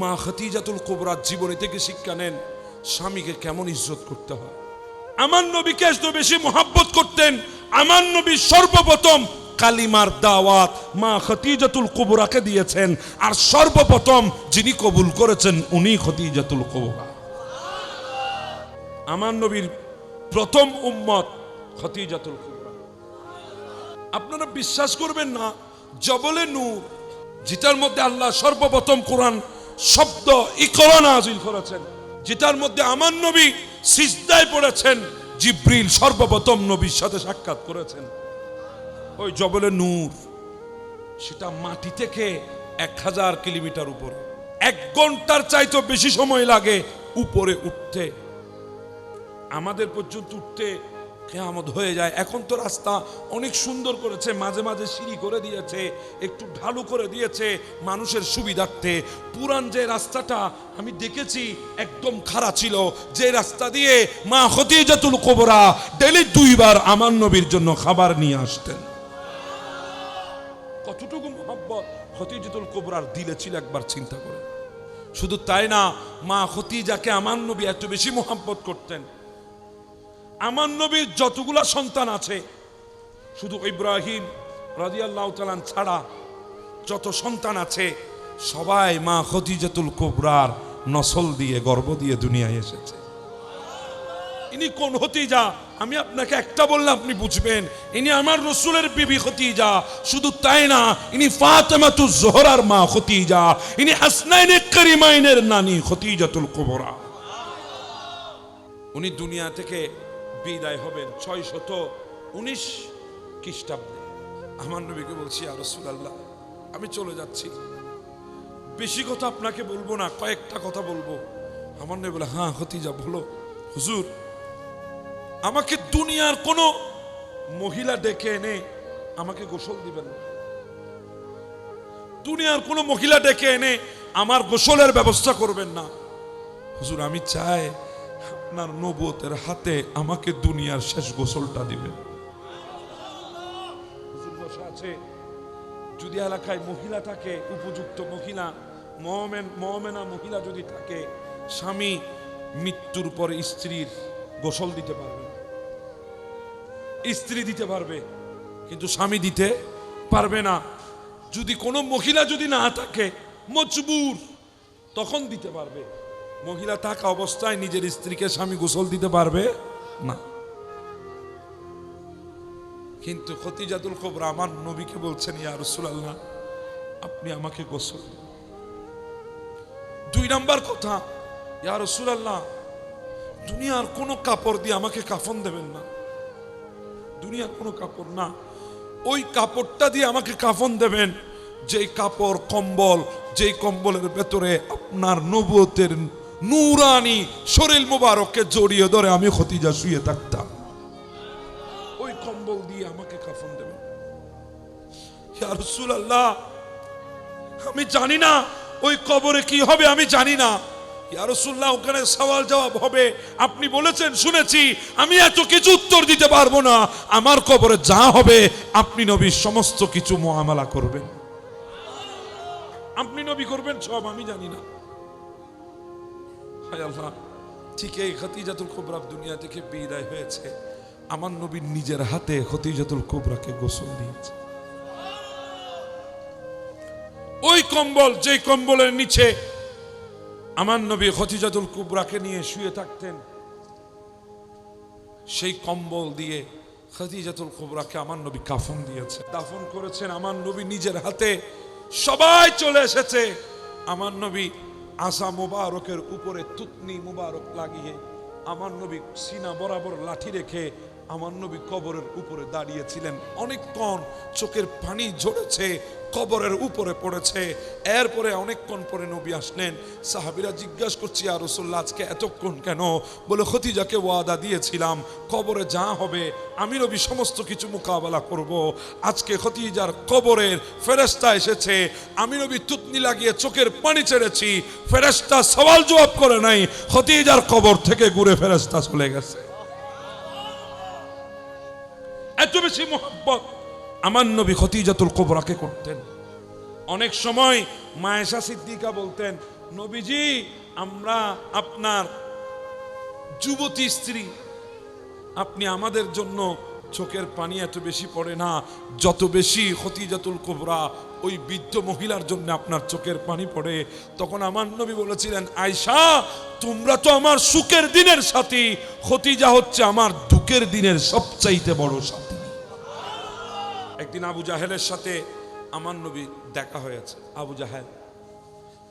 মা খতিজাতুল কোবরার জীবনী থেকে শিক্ষা নেন, স্বামীকে কেমন ইজ্জত করতে হয়? আমার নবীকে এত বেশি মহাব্বত করতেন? আমার নবী সর্বপ্রথম কালিমার দাওয়াত মা খতিজাতুল কুবরাকে দিয়েছেন। আর সর্বপ্রথম যিনি কবুল করেছেন, উনি খতিজাতুল কুবরা। আমার নবীর প্রথম উম্মত খতিজাতুল কুবরা। আপনারা বিশ্বাস করবেন না, জবলে নূর, যেটার মধ্যে আল্লাহ সর্বপ্রথম কোরআন শব্দ ইকরা নাজিল করেছেন, যেটার মধ্যে আমার নবী সিজদায় পড়েছেন, জিব্রিল সর্বপ্রথম নবীর সাথে সাক্ষাৎ করেছেন। ওই জবলে নূর, সেটা মাটি থেকে এক হাজার কিলোমিটার উপরে। এক ঘণ্টার চাইতে বেশি সময় লাগে উপরে উঠতে। আমাদের পর্যন্ত উঠতে কেয়ামত হয়ে যায়। এখন তো রাস্তা অনেক সুন্দর করেছে, মাঝে মাঝে সিঁড়ি করে দিয়েছে, একটু ঢালু করে দিয়েছে মানুষের সুবিধার্থে। পুরান যে রাস্তাটা আমি দেখেছি একদম খারাপ ছিল, যে রাস্তা দিয়ে মা হতিজাতুল কোবরা ডেলি দুইবার আমার নবীর জন্য খাবার নিয়ে আসতেন। কতটুকু মোহাব্বত হতিজাতুল কোবরার দিলে ছিল একবার চিন্তা করে। শুধু তাই না, মা খতিজাকে আমার নবী এত বেশি মোহাব্বত করতেন। আমার নবীর যতগুলা সন্তান আছে, শুধু ইব্রাহিম রাজিয়াল্লাহ তালান ছাড়া যত সন্তান আছে, সবাই মা খতিজাতুল কোবরার নসল দিয়ে, গর্ব দিয়ে দুনিয়ায় এসেছে। ইনি কোন হতিজা আমি আপনাকে একটা বললে আপনি বুঝবেন, ইনি আমার রসুলের বিবি খতিজা শুধু তাই না, ইনি ফাতেমাতু জোহরার মা খতিজা ইনি হাসনাইনে করিমাইনের নানি খতিজাতুল কোবরা। উনি দুনিয়া থেকে বিদায় হবেন ছয় শত উনিশ খ্রিস্টাব্দে। আমার নবীকে বলছি আর আল্লাহ আমি চলে যাচ্ছি। বেশি কথা আপনাকে বলব না, কয়েকটা কথা বলব। আমার নবী বলে হ্যাঁ হতিজা বলো। হুজুর, আমাকে দুনিয়ার কোনো মহিলা ডেকে এনে আমাকে গোসল দিবেন না। দুনিয়ার কোনো মহিলা ডেকে এনে আমার গোসলের ব্যবস্থা করবেন না। হুজুর, আমি চাই আপনার নবতের হাতে আমাকে দুনিয়ার শেষ গোসলটা দিবেন। যদি এলাকায় মহিলা থাকে, উপযুক্ত মহিলা মহমেন মহমেনা মহিলা যদি থাকে, স্বামী মৃত্যুর পরে স্ত্রীর গোসল দিতে পারবে স্ত্রী দিতে পারবে, কিন্তু স্বামী দিতে পারবে না। যদি কোনো মহিলা যদি না থাকে, মজবুর, তখন দিতে পারবে। মহিলা থাকা অবস্থায় নিজের স্ত্রীকে স্বামী গোসল দিতে পারবে? না। কিন্তু খতিজাতুল খবর আমার নবীকে বলছেন ইয়া রাসূলুল্লাহ আপনি আমাকে গোসল। দুই নাম্বার কথা ইয়া রাসূলুল্লাহ দুনিয়ার কোনো কাপড় দিয়ে আমাকে কাফন দেবেন না। দুনিয়ার কোনো কাপড় না ওই কাপড়টা দিয়ে আমাকে কাফন দেবেন যেই কাপড় কম্বল যেই কম্বলের ভেতরে আপনার নবুয়তের নূরানি শরীর মোবারককে জড়িয়ে ধরে আমি খতিজা শুয়ে থাকতাম। ওই কম্বল দিয়ে আমাকে কাফন দেবেন রাসূলুল্লাহ, আমি জানি না ওই কবরে কি হবে, আমি জানি না। ওখানে সওয়াল জবাব হবে। আপনি বলেছেন, শুনেছি, আমি এত কিছু উত্তর দিতে পারব না। আমার কবরে যা হবে, আপনি নবী সমস্ত কিছু মুআমালা করবেন। আপনি নবী করবেন সব, আমি জানি না। হায় আল্লাহ, ঠিক এই খতিজাতুল কুবরা দুনিয়া থেকে বিদায় হয়েছে। আমার নবীর নিজের হাতে গোসল দিয়েছে। ওই কম্বল কম্বলের নিচে আমার নবী কুবরাকে নিয়ে শুয়ে থাকতেন, সেই কম্বল দিয়ে খতিজাতুল কুবরাকে আমার নবী কাফন দিয়েছে। দাফন করেছেন, আমার নবী নিজের হাতে সবাই চলে এসেছে। আমার নবী আসা মুবারকের উপরে তুতনি মুবারক লাগিয়ে আমার নবী সিনা বরাবর লাঠি রেখে আমার নবী কবরের উপরে দাঁড়িয়েছিলেন। অনেকক্ষণ চোখের পানি ঝরেছে, কবরের উপরে পড়েছে। এরপরে অনেকক্ষণ পরে নবী আসলেন। সাহাবিরা জিজ্ঞাসা করছি আর রসুল্লাহ আজকে এতক্ষণ কেন? বলে, খতিজাকে ওয়াদা দিয়েছিলাম, কবরে যা হবে, আমি নবী সমস্ত কিছু মোকাবেলা করব। আজকে খতিজার কবরের ফেরেস্তা এসেছে, আমি নবী তুতনি লাগিয়ে চোখের পানি ছেড়েছি। ফেরেস্তা সওয়াল জবাব করে নাই, খতিজার কবর থেকে ঘুরে ফেরেস্তা চলে গেছে। বেশি মোহাব্বত। আমার নবী খতিজাতুল কোবরাকে করতেন। অনেক সময় মায়েশা সিদ্দিকা বলতেন, নবীজি, আমরা আপনার যুবতী স্ত্রী। আপনি আমাদের জন্য চোখের পানি এত বেশি পড়ে না। যত বেশি খতিজাতুল কোবরা ওই বৃদ্ধ মহিলার জন্য আপনার চোখের পানি পড়ে। তখন আমার নবী বলেছিলেন আয়সা তোমরা তো আমার সুখের দিনের সাথী। খতিজা হচ্ছে আমার দুঃখের দিনের সবচাইতে বড় সাথী। একদিন আবু জাহেলের সাথে আমার নবী দেখা হয়েছে। আবু জাহেল,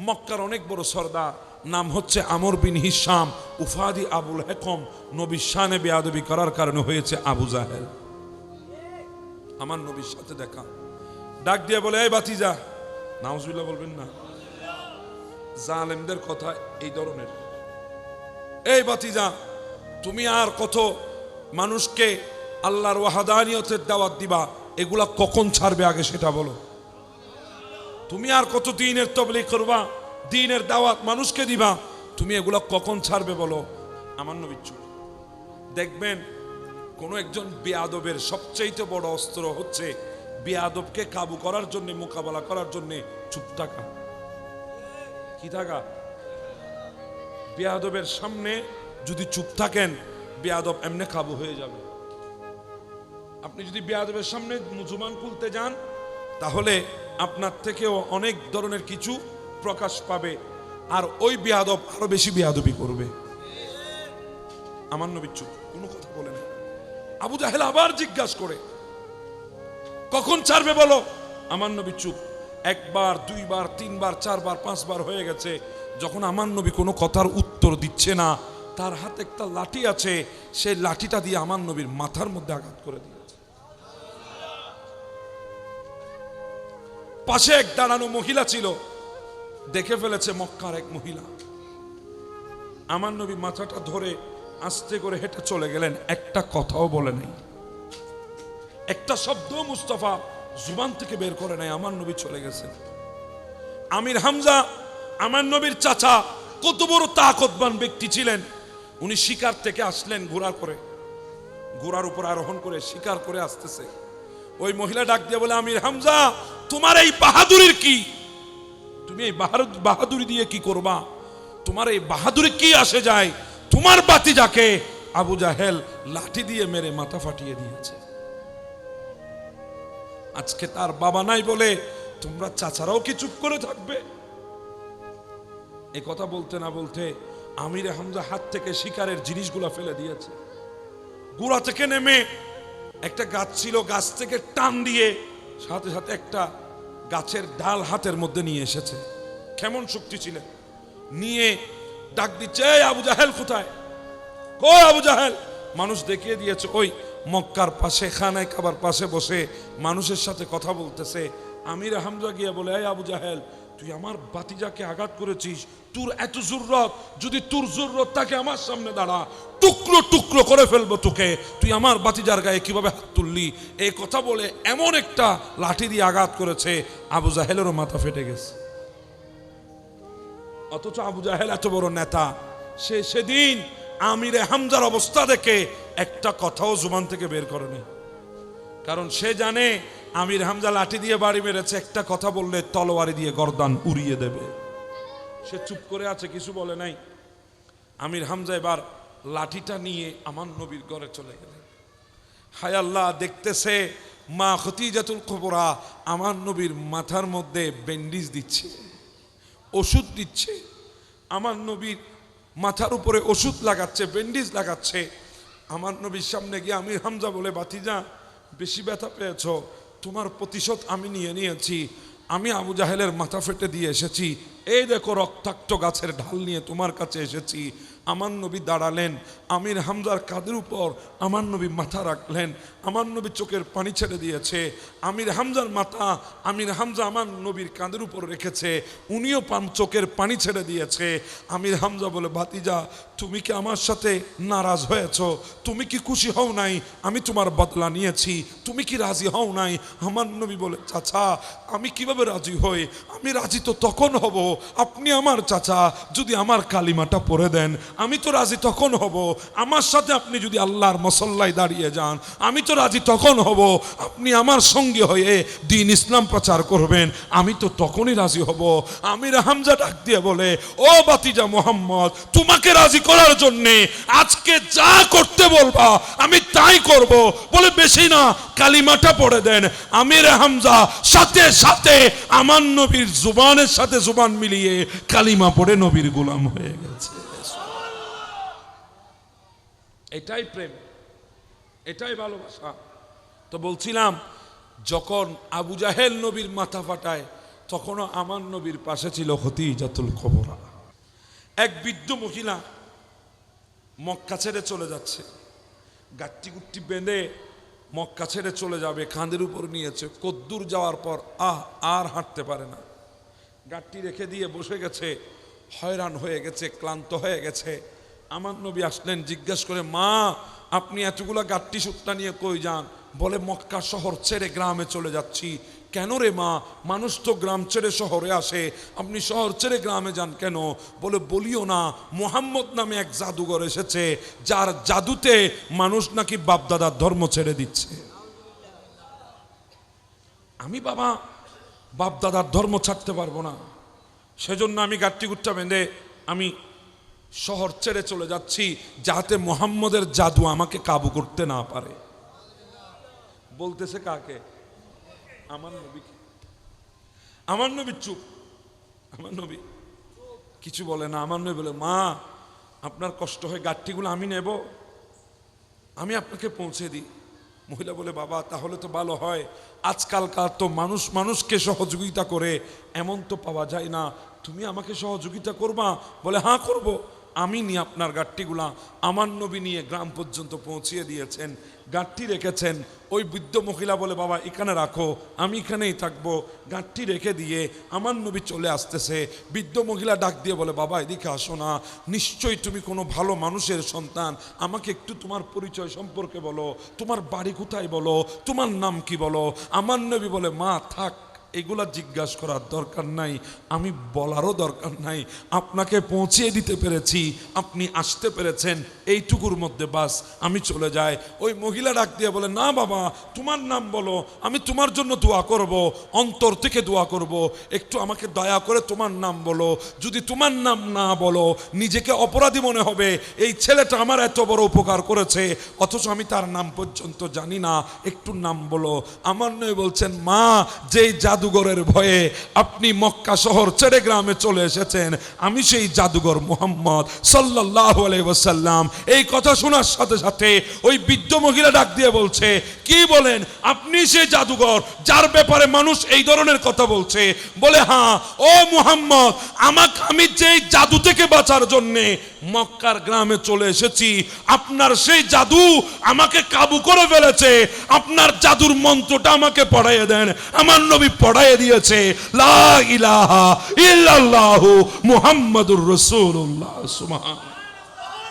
মক্কার অনেক বড় সর্দার, নাম হচ্ছে আমর বিন হিসাম উফাদি আবুল হেকম নবী শানে বেয়াদবি করার কারণে হয়েছে আবু জাহেল। আমার নবীর সাথে দেখা। ডাক দিয়ে বলে, এই বাতিজা। নাউজুল্লাহ বলবেন না। জালেমদের কথা এই ধরনের। এই বাতিজা, তুমি আর কত মানুষকে আল্লাহর ওয়াহাদানিয়তের দাওয়াত দিবা এগুলা কখন ছাড়বে আগে সেটা বলো। তুমি আর কত দিনের তবলিগ করবা? দিনের দাওয়াত মানুষকে দিবা। তুমি এগুলো কখন ছাড়বে বলো? আমার নবী চুপ দেখবেন, কোন একজন বেয়াদবের সবচাইতে বড় অস্ত্র হচ্ছে বেয়াদবকে কাবু করার জন্য, মোকাবেলা করার জন্য চুপ থাকা। কি থাকা? বেয়াদবের সামনে যদি চুপ থাকেন, বেয়াদব এমনি কাবু হয়ে যাবে। আপনি যদি বেয়াদবের সামনে মুসলমান খুলতে যান, তাহলে আপনার থেকেও অনেক ধরনের কিছু প্রকাশ পাবে। আর ওই বেয়াদব আরও বেশি বেয়াদবি করবে। আমার নবী চুপ, কোনো কথা বলে না। আবু জাহেল আবার জিজ্ঞাসা করে, কখন ছাড়বে বলো? আমার নবী চুপ, একবার, দুইবার, তিনবার, চারবার, পাঁচবার হয়ে গেছে। যখন আমার নবী কোনো কথার উত্তর দিচ্ছে না, তার হাতে একটা লাঠি আছে, সেই লাঠিটা দিয়ে আমার নবীর মাথার মধ্যে আঘাত করে দিয়েছে পাশে এক দাঁড়ানো মহিলা ছিল। দেখে ফেলেছে মক্কার এক মহিলা। আমার নবী মাথাটা ধরে আস্তে করে হেঁটে চলে গেলেন। একটা কথাও বলে নাই। একটা শব্দ মুস্তফা জুবান থেকে বের করে নাই আমার নবী চলে গেছেন। আমির হামজা, আমার নবীর চাচা, কত বড় তাকতবান ব্যক্তি ছিলেন। উনি শিকার থেকে আসলেন ঘোড়া করে ঘোড়ার উপর আরোহণ করে, শিকার করে আসতেছে। ওই মহিলা ডাক দিয়ে বলে, আমির হামজা তোমার এই বাহাদুরির কি? তুমি এই বাহাদুর- দিয়ে কি করবা? তোমার এই বাহাদুরি কি আসে যায়? তোমার বাতি যাকে আবু জাহেল লাঠি দিয়ে মেরে মাথা ফাটিয়ে দিয়েছে। আজকে তার বাবা নাই বলে তোমরা চাচারাও কি চুপ করে থাকবে? এ কথা বলতে না বলতে আমির হামজা হাত থেকে শিকারের জিনিসগুলো ফেলে দিয়েছে। গুড়া থেকে নেমে একটা গাছ ছিল, গাছ থেকে টান দিয়ে সাথে সাথে একটা গাছের ডাল হাতের মধ্যে নিয়ে এসেছে। কেমন শক্তি ছিলেন। নিয়ে ডাক দিচ্ছে, "এই আবু জাহেল কোথায়? কই আবু জাহেল? মানুষ দেখিয়ে দিয়েছে, ওই মক্কার পাশে, খানায় খাবার পাশে বসে মানুষের সাথে কথা বলতেছে। আমির হামজা গিয়া বলে, এই আবু জাহেল তুই আমার বাতিজাকে আঘাত করেছিস। তোর এত জরুরত, যদি তোর জরুরত থাকে আমার সামনে দাঁড়া, টুকরো টুকরো করে ফেলব তোকে। তুই আমার বাতিজার গায়ে কীভাবে হাত তুললি? এই কথা বলে এমন একটা লাঠি দিয়ে আঘাত করেছে, আবু জাহেলেরও মাথা ফেটে গেছে। অথচ আবু জাহেল এত বড় নেতা, সে সেদিন আমিরে হামজার অবস্থা দেখে একটা কথাও জুবান থেকে বের করেনি। কারণ সে জানে আমির হামজা লাঠি দিয়ে বাড়ি মেরেছে, একটা কথা বললে তলোয়ারি দিয়ে গর্দান উড়িয়ে দেবে। সে চুপ করে আছে, কিছু বলে নাই। আমির হামজা এবার লাঠিটা নিয়ে আমার নবীর ঘরে চলে গেলেন। হায় আল্লাহ, দেখতেছে মা খতিজাতুল খবরা আমার নবীর মাথার মধ্যে ব্যান্ডিজ দিচ্ছে, ওষুধ দিচ্ছে, আমার নবীর মাথার উপরে ওষুধ লাগাচ্ছে, ব্যান্ডিজ লাগাচ্ছে। আমার নবীর সামনে গিয়ে আমির হামজা বলে বাতিজা বেশি ব্যথা পেয়েছ, তোমার প্রতিশোধ আমি নিয়ে নিয়েছি, আমি আবু জাহেলের মাথা ফেটে দিয়ে এসেছি, এই দেখো রক্তাক্ত গাছের ঢাল নিয়ে তোমার কাছে এসেছি আমার নবী দাঁড়ালেন, আমির হামজার কাদের উপর আমার নবী মাথা রাখলেন, আমার নবী চোখের পানি ছেড়ে দিয়েছে, আমির হামজার মাথা, আমির হামজা আমার নবীর কাঁধের উপর রেখেছে, উনিও পান চোখের পানি ছেড়ে দিয়েছে। আমির হামজা বলে, ভাতিজা, তুমি কি আমার সাথে নারাজ হয়েছ? তুমি কি খুশি হও নাই? আমি তোমার বদলা নিয়েছি। তুমি কি রাজি হও নাই? আমার নবী বলে, চাচা, আমি কীভাবে রাজি হই? আমি রাজি তো তখন হব। আপনি আমার চাচা, যদি আমার কালিমাটা পরে দেন আমি তো রাজি তখন হব। আমার সাথে আপনি যদি আল্লাহর মসল্লায় দাঁড়িয়ে যান, আমি তো রাজি তখন হব। আপনি আমার সঙ্গে হয়ে দিন ইসলাম প্রচার করবেন, আমি তো তখনই রাজি হব। আমির হামজা ডাক দিয়ে বলে, ও বাতিজা মোহাম্মদ, তোমাকে রাজি করার জন্যে আজকে যা করতে বলবা, আমি তাই করব। বলে, বেশি না, কালিমাটা পড়ে দেন। আমির হামজা সাথে সাথে আমার নবীর জুবানের সাথে জুবান মিলিয়ে কালিমা পড়ে নবীর গোলাম হয়ে গেছে। এটাই প্রেম, এটাই ভালোবাসা। তো বলছিলাম, যখন আবু জাহেল নবীর মাথা ফাটায়, তখনও আমার নবীর পাশে ছিল হতিজাতুল খবরা এক বৃদ্ধ মহিলা মক্কা ছেড়ে চলে যাচ্ছে। গাট্টি গুট্টি বেঁধে মক্কা ছেড়ে চলে যাবে, কাঁধের উপর নিয়েছে। কদ্দূর যাওয়ার পর আহ, আর হাঁটতে পারে না। গাট্টি রেখে দিয়ে বসে গেছে, হয়রান হয়ে গেছে, ক্লান্ত হয়ে গেছে। আমার নবী আসলেন, জিজ্ঞেস করে, মা, আপনি এতগুলা গাট্টি সুট্টা নিয়ে কই যান? বলে, মক্কা শহর ছেড়ে গ্রামে চলে যাচ্ছি। কেন রে মা? মানুষ তো গ্রাম ছেড়ে শহরে আসে। আপনি শহর ছেড়ে গ্রামে যান কেন? বলে, বলিও না, মোহাম্মদ নামে এক জাদুঘর এসেছে, যার জাদুতে মানুষ নাকি বাপদাদার ধর্ম ছেড়ে দিচ্ছে। আমি বাবা, বাপদাদার ধর্ম ছাড়তে পারব না। সেজন্য আমি গাট্টি গুট্টা বেঁধে আমি শহর ছেড়ে চলে যাচ্ছি যাতে মোহাম্মদের জাদু আমাকে কাবু করতে না পারে। বলতেছে কাকে? আমার নবীকে। আমার নবী চুপ। আমার নবী কিছু বলে না। আমার নবী বলে, মা, আপনার কষ্ট হয় গাঠটিগুলো আমি নেব। আমি আপনাকে পৌঁছে দিই। মহিলা বলে, বাবা, তাহলে তো ভালো হয়। আজকালকার তো মানুষ মানুষকে সহযোগিতা করে, এমন তো পাওয়া যায় না। তুমি আমাকে সহযোগিতা করবা? বলে হ্যাঁ করব। আমি নিয়ে আপনার গাঠটিগুলা আমার নবী নিয়ে গ্রাম পর্যন্ত পৌঁছিয়ে দিয়েছেন গাঁটটি রেখেছেন। ওই বৃদ্ধ মহিলা বলে, বাবা, এখানে রাখো, আমি এখানেই থাকব। গাঁটটি রেখে দিয়ে আমার নবী চলে আসতেছে। বৃদ্ধ মহিলা ডাক দিয়ে বলে, বাবা, এদিকে আসো না। নিশ্চয়ই তুমি কোনো ভালো মানুষের সন্তান। আমাকে একটু তোমার পরিচয় সম্পর্কে বলো। তোমার বাড়ি কোথায় বলো? তোমার নাম কি বলো? আমার নবী বলে, মা, থাক এগুলা জিজ্ঞাসা করার দরকার নাই, আমি বলারও দরকার নাই, আপনাকে পৌঁছিয়ে দিতে পেরেছি, আপনি আসতে পেরেছেন, এইটুকুর মধ্যে বাস, আমি চলে যাই। ওই মহিলা ডাক দিয়ে বলে, না বাবা, তোমার নাম বলো, আমি তোমার জন্য দোয়া করব, অন্তর থেকে দোয়া করব, একটু আমাকে দয়া করে তোমার নাম বলো, যদি তোমার নাম না বলো, নিজেকে অপরাধী মনে হবে, এই ছেলেটা আমার এত বড় উপকার করেছে, অথচ আমি তার নাম পর্যন্ত জানি না, একটু নাম বলো। আমার নয় বলছেন, মা, যেই জাদুঘরের ভয়ে আপনি মক্কা শহর ছেড়ে গ্রামে চলে এসেছেন। আমি সেই জাদুঘর মোহাম্মদ সাল্লাহ ওসাল্লাম এই কথা শোনার সাথে সাথে ওই বৃদ্ধ মহিলা ডাক দিয়ে বলছে, কি বলেন? আপনি সেই জাদুঘর যার ব্যাপারে মানুষ এই ধরনের কথা বলছে? বলে হ্যাঁ ও মুহাম্মদ, আমাকে আমি যেই জাদু থেকে বাঁচার জন্যে মক্কার গ্রামে চলে এসেছি। আপনার সেই জাদু আমাকে কাবু করে ফেলেছে। আপনার জাদুর মন্ত্রটা আমাকে পড়াইয়ে দেন। আমার নবী পড়াইয়ে দিয়েছে, লা ইলাহা ইল্লাল্লাহু মুহাম্মাদুর রাসূলুল্লাহ সুবহান।